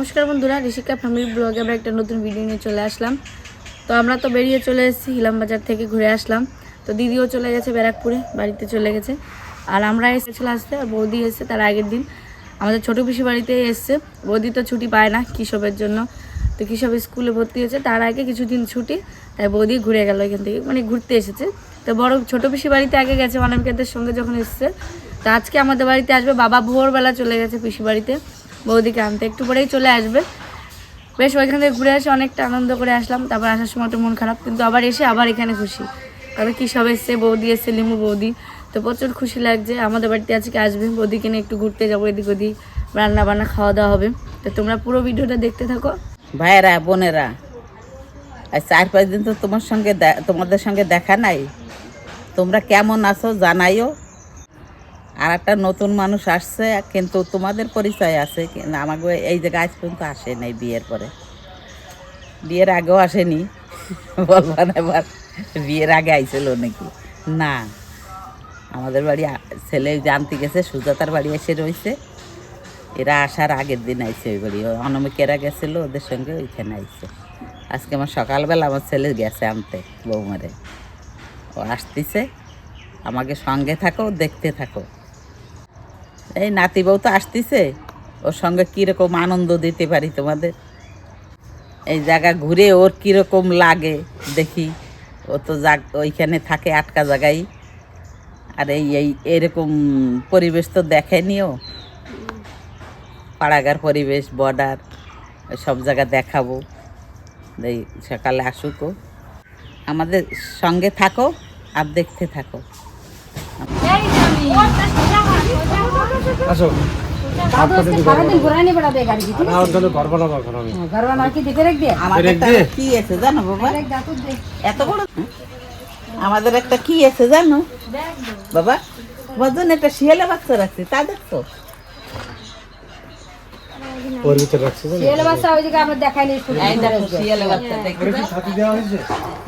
নমস্কার বন্ধুরা, ঋষিকা ফ্যামিলি ব্লগে আমরা একটা নতুন ভিডিও নিয়ে চলে আসলাম। তো আমরা তো বেরিয়ে চলে এসেছি হিলাম বাজার থেকে ঘুরে আসলাম। তো দিদিও চলে গেছে ব্যারাকপুরে, বাড়িতে চলে গেছে। আর আমরা এসেছিলাম আসতে, আর বৌদি এসেছে তার আগের দিন। আমাদের ছোটো পিসি বাড়িতে এসছে। বৌদি তো ছুটি পায় না কৃষবের জন্য। তো কৃষব স্কুলে ভর্তি হয়েছে, তার আগে কিছুদিন ছুটি, তাই বৌদি ঘুরে গেল এখান থেকে মানে ঘুরতে এসেছে। তো বড় ছোটো পিসি বাড়িতে আগে গেছে, অনামিকাদের সঙ্গে যখন এসছে। তো আজকে আমাদের বাড়িতে আসবে, বাবা ভোরবেলা চলে গেছে পিসি বাড়িতে। বৌদিকে আনতে। একটু পরেই চলে আসবে। বেশ, ওইখান থেকে ঘুরে এসে অনেকটা আনন্দ করে আসলাম। তারপর আসার সময় একটু মন খারাপ, কিন্তু আবার এসে আবার এখানে খুশি। তবে কী, সব এসছে, বৌদি এসছে, লিমু বৌদি। তো প্রচুর খুশি লাগছে। আমাদের বাড়িতে আজকে আসবে, বৌদিকে নিয়ে একটু ঘুরতে যাব এদিক ওদিক। রান্না বান্না খাওয়া দাওয়া হবে। তো তোমরা পুরো ভিডিওটা দেখতে থাকো। ভাইয়েরা, বোনেরা আর চার পাঁচ দিন তো তোমার সঙ্গে তোমাদের সঙ্গে দেখা নাই। তোমরা কেমন আছো জানাইও। আর একটা নতুন মানুষ আসছে, কিন্তু তোমাদের পরিচয় আছে আমাকে এই জায়গায় আজ পর্যন্ত আসে নাই বিয়ের পরে। বিয়ের আগেও আসেনি, বলবা না এবার, বিয়ের আগে আইছিল নাকি? না, আমাদের বাড়ি ছেলে জানতে গেছে, সুজাতার বাড়ি এসে রয়েছে। এরা আসার আগের দিন আইছে ওই বাড়ি অনামিকেরা গেছিল, ওদের সঙ্গে ওইখানে আইছে। আজকে আমার সকালবেলা আমার ছেলে গেছে আনতে, বৌমারে। ও আসতেছে, আমাকে সঙ্গে থাকো, দেখতে থাকো। এই নাতি বউ তো আসতেছে। ওর সঙ্গে কীরকম আনন্দ দিতে পারি তোমাদের? এই জায়গা ঘুরে ওর কীরকম লাগে, দেখি। ও তো জাগ ওইখানে থাকে আটকা জায়গায়। আর এই এই, এরকম পরিবেশ তো দেখেনিও পাড়াগার পরিবেশ, বর্ডার, সব জায়গা দেখাবো। এই সকালে আসুক আমাদের সঙ্গে থাকো আর দেখতে থাকো। আসো। দিয়ে আমাদের একটা কি আছে জানো বাবা? তো দেখ এত বড় আমাদের একটা কি আছে জানো? বাবা তোমার জন্য একটা শিয়ালে বাচ্চা রাখছি তা দেখছ? ওই আমরা দেখো বাচ্চা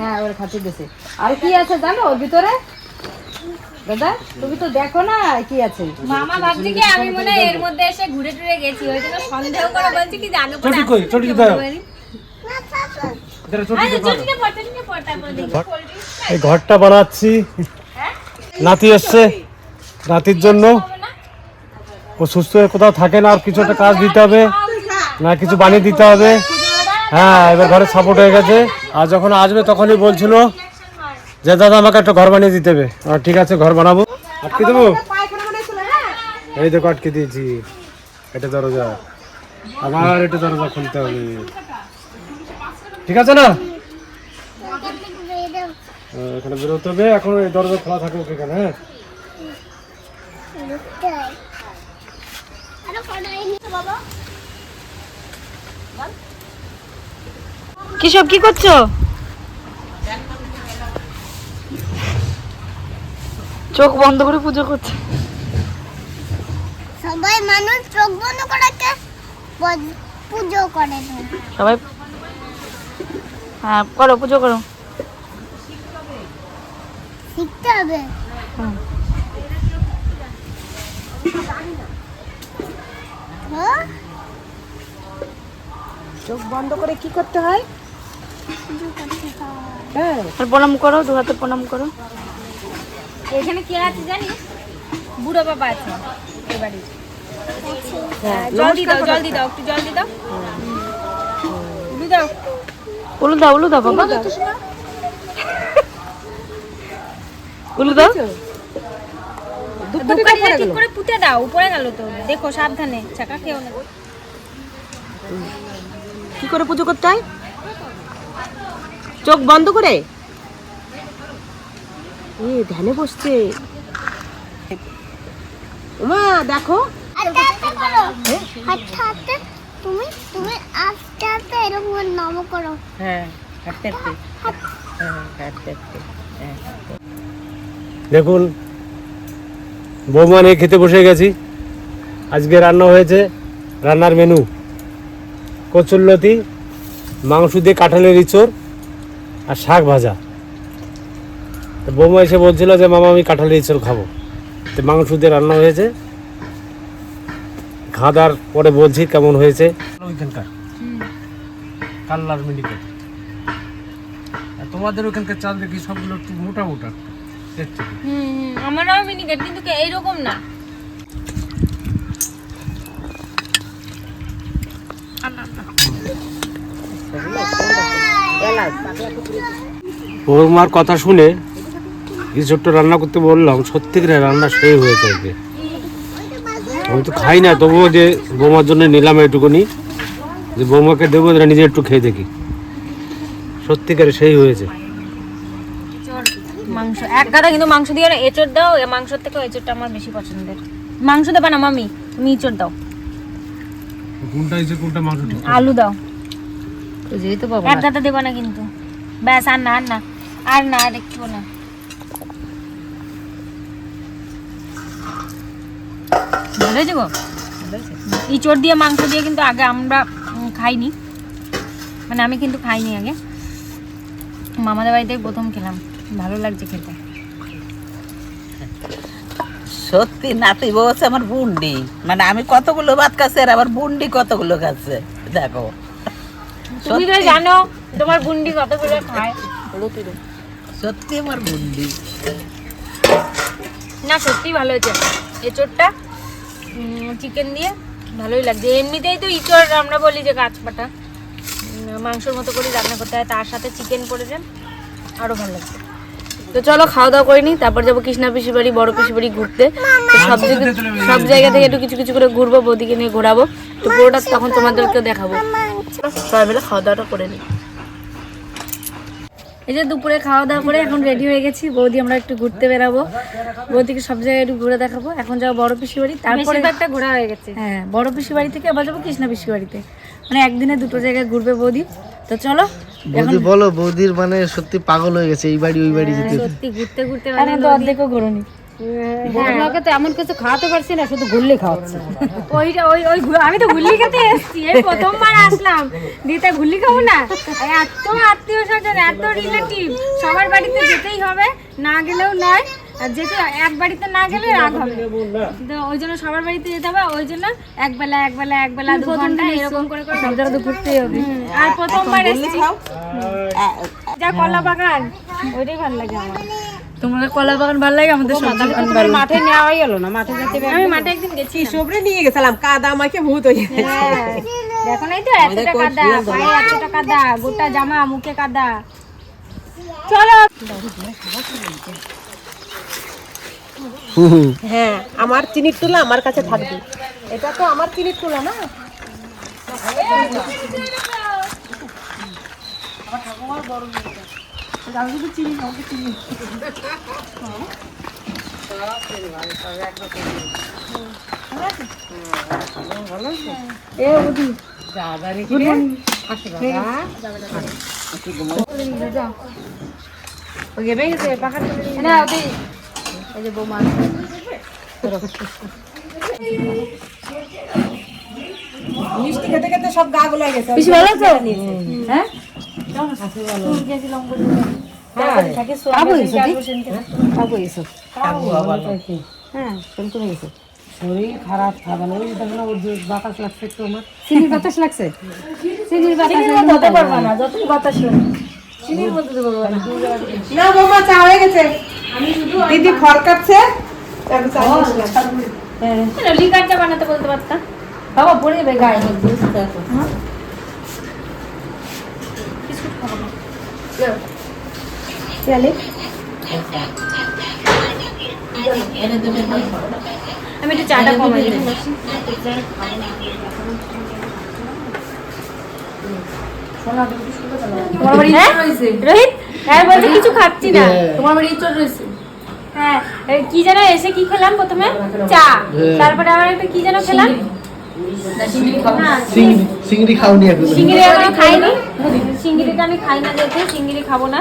হ্যাঁ ওর খাতে দিছে। আর কি আছে জানো ওর ভিতরে? দাদা তুমি তো দেখো না কি আছে। মামা ভাবছে কি আমি মনে এর মধ্যে এসে ঘুরে টুরে গেছি ওই জন্য সন্দেহ করে বলছি কি চটি কই চটি দাও। এই ঘরটা বানাচ্ছি। নাতি এসছে। নাতির জন্য। ও সুস্থ হয়ে কোথাও থাকে না আর কিছু একটা কাজ দিতে হবে না কিছু বানিয়ে দিতে হবে। হ্যাঁ এবার ঘরে সাপোর্ট হয়ে গেছে। আর যখন আসবে তখনই বলছিল যে দাদা আমাকে একটা ঘর বানিয়ে দিতে হবে। ঠিক আছে ঘর বানাবো। আটকে দেবো? এই দেখো আটকে দিয়েছি। এটা দরজা। আবার এটা দরজা খুলতে হবে। ঠিক আছে না? হ্যাঁ, এখানে বেরোতে হবে। এখন এই দরজা খোলা থাকুক এখানে হ্যাঁ? কি সব কি করছ? চোখ বন্ধ করে পুজো করছে। সবাই মানুষ চোখ বন্ধ করাকে ব- পুজো করে না। সবাই হ্যাঁ করো পুজো করো। শিখতে হবে। হ্যাঁ? চোখ বন্ধ করে কি করতে হয়? হয়। আর প্রণাম করো দু হাতে প্রণাম করো। এখানে কে আছে জানিস? বুড়ো বাবা আছে এই বাড়ির হ্যাঁ দাও জল দি দাও একটু জল দি দাও। দাও। উলু দাও উলু দাও বাবা। উলু দাও। ঠিক করে পুঁতে দাও উপরে গেল তো। দেখো সাবধানে চাকা খেও না। কি করে পুজো করতে হয়? চোখ বন্ধ করে? এ ধ্যানে বসছে। ওমা দেখো। হাঁটতে তুমি তুমি আস্তে আস্তে এরকম নম করো। হ্যাঁ হাঁটতে হাঁটতে হ্যাঁ হ্যাঁ। দেখুন বৌমা নিয়ে খেতে বসে গেছি। আজকে রান্না হয়েছে রান্নার মেনু। কচুরলতি মাংস দিয়ে কাঁঠালের ইঁচড় আর শাক ভাজা। তো বৌমা এসে বলছিল যে মামা আমি কাঁঠালের ইঁচড় খাব। তো মাংস দিয়ে রান্না হয়েছে। দাওয়ার পরে বলছি কেমন হয়েছে। ওইখানকার। কাল্লার মেডিকেল আর তোমাদের ওইখানকার চাল দেখি সবগুলো একটু মোটা মোটা? আমারও মিনিকেট কিন্তু কে- এইরকম না। বৌমার কথা শুনে রিসোর্টটা রান্না করতে বললাম সত্যি করে রান্না সেই হয়ে থাকবে আমি তো খাই না তবুও যে বৌমার জন্য নিলাম এইটুকুনি যে বৌমাকে দেবো নিজে একটু খেয়ে দেখি। সত্যিকারে সেই হয়েছে। মাংস। এক গাদা কিন্তু মাংস দিয়ে না এঁচড় দাও এ মাংসর থেকে এঁচড়টা আমার বেশি পছন্দের। মাংস দেবা না মামি তুমি এঁচড় দাও। কোনটা হয়েছে কোনটা মাংস আলু দাও। তো যেই তো পাবো এক গাদা দেবা না কিন্তু। ব্যাস আর না আর না। আর না আর একটু না। হয়েছে গো ইঁচড় দিয়ে মাংস দিয়ে কিন্তু আগে আমরা খাইনি। মানে আমি কিন্তু খাইনি আগে। মামাদের বাড়িতে প্রথম খেলাম। ভালো লাগছে খেতে। সত্যি নাতি বউ হচ্ছে আমার বুন্ডি। মানে আমি কতগুলো ভাত খাচ্ছি আর আমার বুন্ডি কতগুলো খাচ্ছে? দেখো। তুমি তো জানো তোমার বুন্ডি কতগুলো খায়। সত্যি আমার বুন্ডি। না সত্যি ভালো হয়েছে। এঁচড়টা চিকেন দিয়ে ভালোই লাগছে। এমনিতেই তো ইঁচড় আমরা বলি যে গাছ পাটা মাংসর মতো করে রান্না করতে হয়। তার সাথে চিকেন করেছেন আরও ভালো লাগছে। তো চলো খাওয়া দাওয়া করে নিই। তারপর যাব কৃষ্ণা পিসি বাড়ি বড় পিসি বাড়ি ঘুরতে। তো সব জায়গা সব জায়গা থেকে একটু কিছু কিছু করে ঘুরবো বৌদিকে নিয়ে ঘোরাবো। তো পুরোটা তখন তোমাদেরকে দেখাবো। সবাই মিলে খাওয়া দাওয়াটা করে নিই। এই যে দুপুরে খাওয়া দাওয়া করে এখন রেডি হয়ে গেছি। বৌদি আমরা একটু ঘুরতে বেরাবো। বৌদিকে সব জায়গায় একটু ঘুরে দেখাবো। এখন যাব বড় পিসি বাড়ি। তারপরে একটা ঘোরা হয়ে গেছে। হ্যাঁ বড় পিসি বাড়ি থেকে আবার যাব কৃষ্ণা পিসি বাড়িতে। মানে একদিনে দুটো জায়গায় ঘুরবে বৌদি। তো চলো বৌদি বলো বৌদির মানে সত্যি পাগল হয়ে গেছে। এই বাড়ি ওই বাড়ি যেতে যেতে। সত্যি ঘুরতে ঘুরতে মানে তো অর্ধেকও ঘুরোনি। বৌমাকে তো এমন কিছু খাওয়াতে পারছি না শুধু ঘুরলে খাওয়াচ্ছে। ওইটা ওই ওই আমি তো ঘুরলি খেতে এসেছি এই প্রথমবার আসলাম। দিতে ঘুরলি খাব না? এত আত্মীয় স্বজন এত রিলেটিভ সবার বাড়িতে যেতেই হবে না গেলেও নয়। আর যেতে এক বাড়িতে না গেলে রাগ হবে। তো ওই জন্য সবার বাড়িতে যেতে হবে ওই জন্য এক বেলা এক বেলা এক বেলা দু ঘণ্টা এরকম করে করে সব ঘুরতেই হবে। আর প্রথমবার এসেছি। যা কলা বাগান ওইটাই ভালো লাগে আমার। তোমাদের কলা বাগান ভালো লাগে আমাদের সবজি বাগান ভালো মাঠে নেওয়া হয়ে গেল না? মাঠে যেতে আমি মাঠে একদিন গেছি। সবরে নিয়ে গেছিলাম কাদা মাকে ভূত হয়ে গেছে। হ্যাঁ। দেখো নাই তো এতটা কাদা পায়ে এতটা কাদা গোটা জামা মুখে কাদা। চলো। হ্যাঁ আমার চিনির তুলা আমার কাছে থাকবে। এটা তো আমার চিনির তুলা না? না ওদি এই যে বৌমা মিষ্টি খেতে খেতে সব গা গুলাই গেছে। বেশি ভালো আছে? হ্যাঁ? হ্যাঁ শরীর খারাপ খাবে না ওই দেখো না বাতাস লাগছে একটু আমার চিনির বাতাস লাগছে চিনির বাতাস হতে পারবা না যতই বাতাস লাগে চিনির মধ্যে দেবো না বৌমা চা হয়ে গেছে। দিদি ফল কাটছে চা নিয়ে আসলাম। লিকারটা বানাতে বলতে পারতাম। বাবা পড়ে যাবে গায়ে আমি একটু চাটা কমাই তোমার বাড়ি রয়েছে? রোহিত? হ্যাঁ বলছে কিছু খাচ্ছি না। তোমার বাড়ি ইঁচড় রয়েছে? হ্যাঁ এই কি যেন এসে কি খেলাম প্রথমে? চা। তারপরে আবার একটা কি যেন খেলাম? চিংড়ি খাওনি এখন। চিংড়ি এখনও খাইনি। চিংড়িটা আমি খাই না যেতে চিংড়ি খাব না।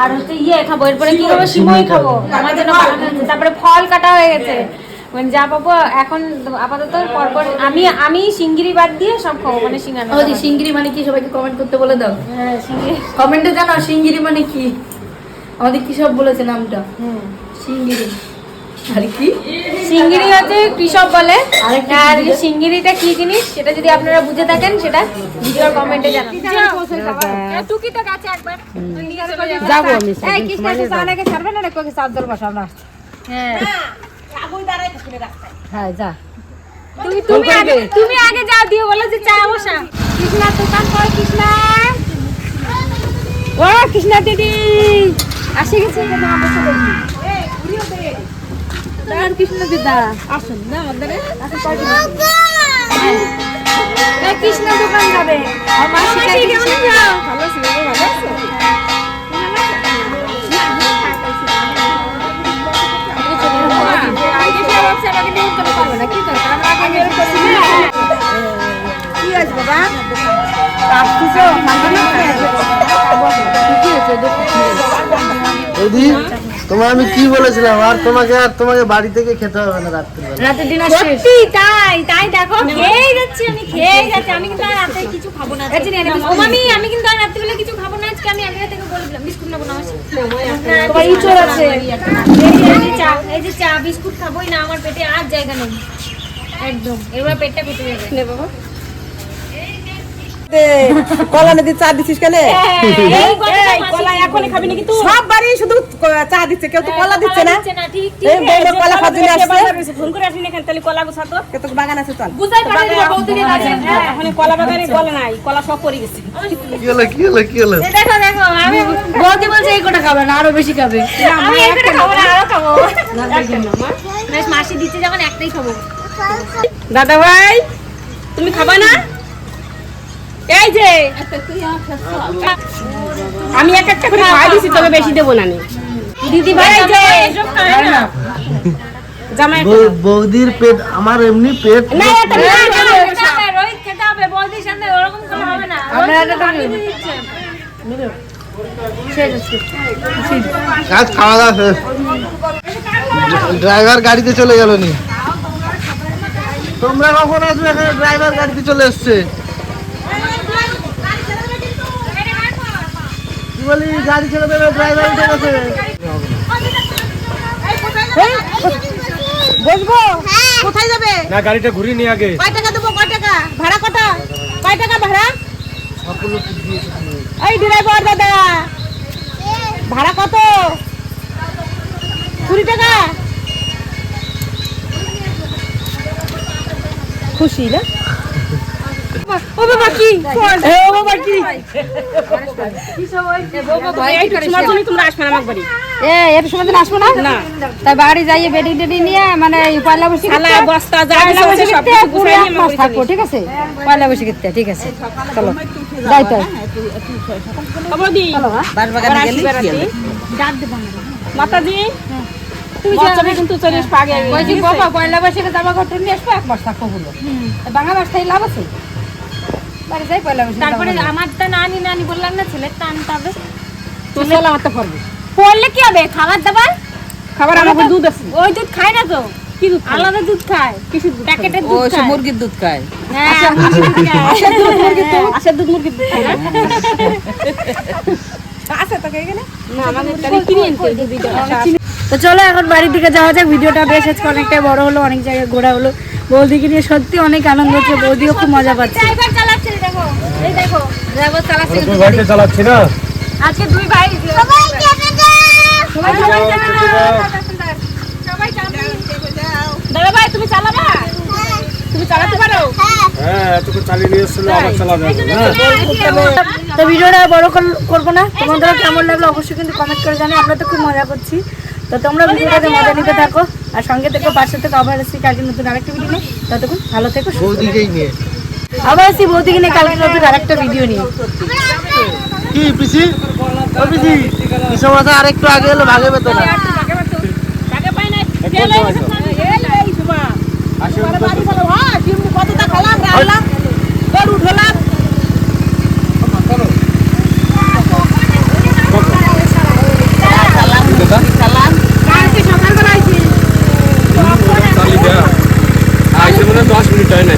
আর হচ্ছে ইয়ে খাব এরপরে কি খাব? সিমই খাব। আমার জন্য তারপরে ফল কাটা হয়ে গেছে। মানে যা পাবো এখন আপাতত পরপর আমি আমি সিঙ্গিরি বাদ দিয়ে সব খাব। মানে সিঙ্গানো ওদি সিঙ্গিরি মানে কি? সবাইকে কমেন্ট করতে বলে দাও। হ্যাঁ সিঙ্গিরি কমেন্টে জানাও সিঙ্গিরি মানে কি? আমাদের কি সব বলেছে নামটা? হুম। সিঙ্গিরি আর কি? সিঙ্গিরি হচ্ছে কৃষক বলে। আর সিঙ্গিরিটা কি জিনিস? সেটা যদি আপনারা বুঝে থাকেন সেটা ভিডিওর কমেন্টে জানান। টুকি তো একবার। যাব আমি এই কৃষ্ণ এসে ছাড়বে না? কোকে চার দর বসা আমরা? হ্যাঁ। হ্যাঁ যা। তুমি তুমি আগে তুমি আগে যাও দিয়ে বলো যে চা বসা। কৃষ্ণা দোকান কর কৃষ্ণা। ও কৃষ্ণ দিদি। আসে গেছে। দাঁড়ান কৃষ্ণ দিদা আসুন না আমাদের এই দোকান যাবে। আর মাসি কেমন যাও? ভালো ছিল ভালো আছে? আগে বাবা তোমার আমি কি বলেছিলাম? আর তোমাকে আর তোমাকে বাড়ি থেকে খেতে হবে না রাতের ডিনার শেষ। সত্যি তাই তাই দেখো খেয়ে যাচ্ছি আমি খেয়ে যাচ্ছি। আমি কিন্তু আর রাতে কিছু খাব না ও মামি আমি কিন্তু আর রাত্রিবেলা কিছু খাব না আজকে। আমি আগে থেকে বলে দিলাম বিস্কুট নেব না আমার তোমার ইঁচড় আছে। এই যে চা এই যে চা বিস্কুট খাবোই না আমার পেটে আর জায়গা নেই। একদম এবার পেটটা কেটে যাবে। কলা নদী চা দিছিস কেন? এই কলা এখনই খাবি নাকি তুই? সব বাড়ি শুধু চা দিচ্ছে কেউ তো কলা দিচ্ছে না। দিচ্ছে না ঠিক ঠিক এই বৌমা কলা আসছে। ফোন করে আসিনি এখানে তাহলে কলা গুছাতো কত বাগান আছে চল। বুঝাই পারে না বৌদিকে কাছে এখন কলা বাগানে কলা নাই কলা সব পড়ে গেছে। কি হলো কি হলো কি হলো? দেখো দেখো আমি বৌদি বলছে এই কটা খাবে না আরও বেশি খাবে। আমি একটা খাব না আরও খাব। বেশ মাসি যখন একটাই খাব। দাদা ভাই তুমি খাবা না? এই যে। আমি এক একটা করে খাই দিছি তবে বেশি দেবো না দিদি ভাই যে। এসব খায় না। বৌদির পেট আমার এমনি পেট না এটা না, রোহিত খেতে হবে বৌদির সামনে ওরকম করে হবে না আমরা খাওয়া দাওয়া শেষ। ড্রাইভার গাড়িতে চলে গেল নি। তোমরা কখন আসবে? এখানে ড্রাইভার গাড়িতে চলে এসছে কি বলি গাড়ি ছেড়ে দেবে ড্রাইভার উঠে গেছে বসবো? কোথায় যাবে? না গাড়িটা ঘুরিয়ে নিয়ে আগে। কয় টাকা দেবো কয় টাকা? ভাড়া কত? কয় টাকা ভাড়া? এই ড্রাইভার দাদা ভাড়া কত? কুড়ি টাকা? খুশি না? ও বাবা কি? ও বাবা কি? তোমার আসবে না আমার বাড়ি। এ এর সময় দিন আসব না? না। তাই বাড়ি যাইয়ে বেডি টেডি নিয়ে মানে পয়লা বসে থালা বস্তা থাকব ঠিক আছে? পয়লা বসে খেতে ঠিক আছে। চলো যাই তাই খবর দি বাঁশবাগানে গেলে? কি হবে? মাতাজি তুমি যাবে কিন্তু চল্লিশ পাগে ওই যে বাবা পয়লা বৈশাখে জামা কাপড় নিয়ে আসব এক মাস থাকব বলো বাংলা মাস থাই লাভ আছে? বাড়ি যাই পয়লা বৈশাখ তারপরে আমারটা নানি নানি বললাম না ছেলের টান তবে তুই চলে মারতে পারবে পড়লে কি হবে? খাবার দাবার? খাবার আমাকে দুধ আছে। ওই দুধ খায় না তো? কি দুধ আলাদা দুধ খায়। কিছু প্যাকেটের দুধ সে খায়। মুরগির দুধ খায়। হ্যাঁ। মুরগির দুধ খায়। আসার দুধ মুরগির দুধ খাই না? আছে তোকে এখানে? না আমাদের তাহলে কিনে আনতে দুধ তো চলো এখন বাড়ির দিকে যাওয়া যাক। ভিডিওটা বেশ আজকে অনেকটাই বড় হলো অনেক জায়গায় ঘোরা হলো। বৌদিকে নিয়ে সত্যি অনেক আনন্দ হচ্ছে বৌদিও খুব মজা পাচ্ছে ড্রাইভার চালাচ্ছে দেখো এই দেখো ড্রাইভার চালাচ্ছে তুই গাড়িটা চালাচ্ছি না? আজকে দুই ভাই। সবাই খেতে দাও। সবাই সবাই যাবে না। সবাই যাবে দাদা ভাই তুমি চালাবা? তুমি চালাতে পারো? হ্যাঁ। এতক্ষণ চালিয়ে নিয়ে এসেছিল আবার চালাবে হ্যাঁ। তো ভিডিওটা বড় কর- করব না। তোমাদের কেমন লাগল অবশ্যই কিন্তু কমেন্ট করে জানি আমরা তো খুব মজা করছি। তো তোমরা ভিডিওটাতে মজা নিতে থাকো। আর সঙ্গে থেকে পাশে থেকে আবার আসছি কালকে নতুন আরেকটা ভিডিও নিয়ে। ততক্ষণ ভালো থেকো আবার সেই বৌদিকে নিয়ে কালকে নতুন আরেকটা ভিডিও নিয়ে। কি পিসি? ও পিসি কিশোর মাথা আরেকটু আগে এলো ভাগে বেতন না। কতটা খালাম রাখলাম গরু ঢোলাম দশ মিনিট হয় না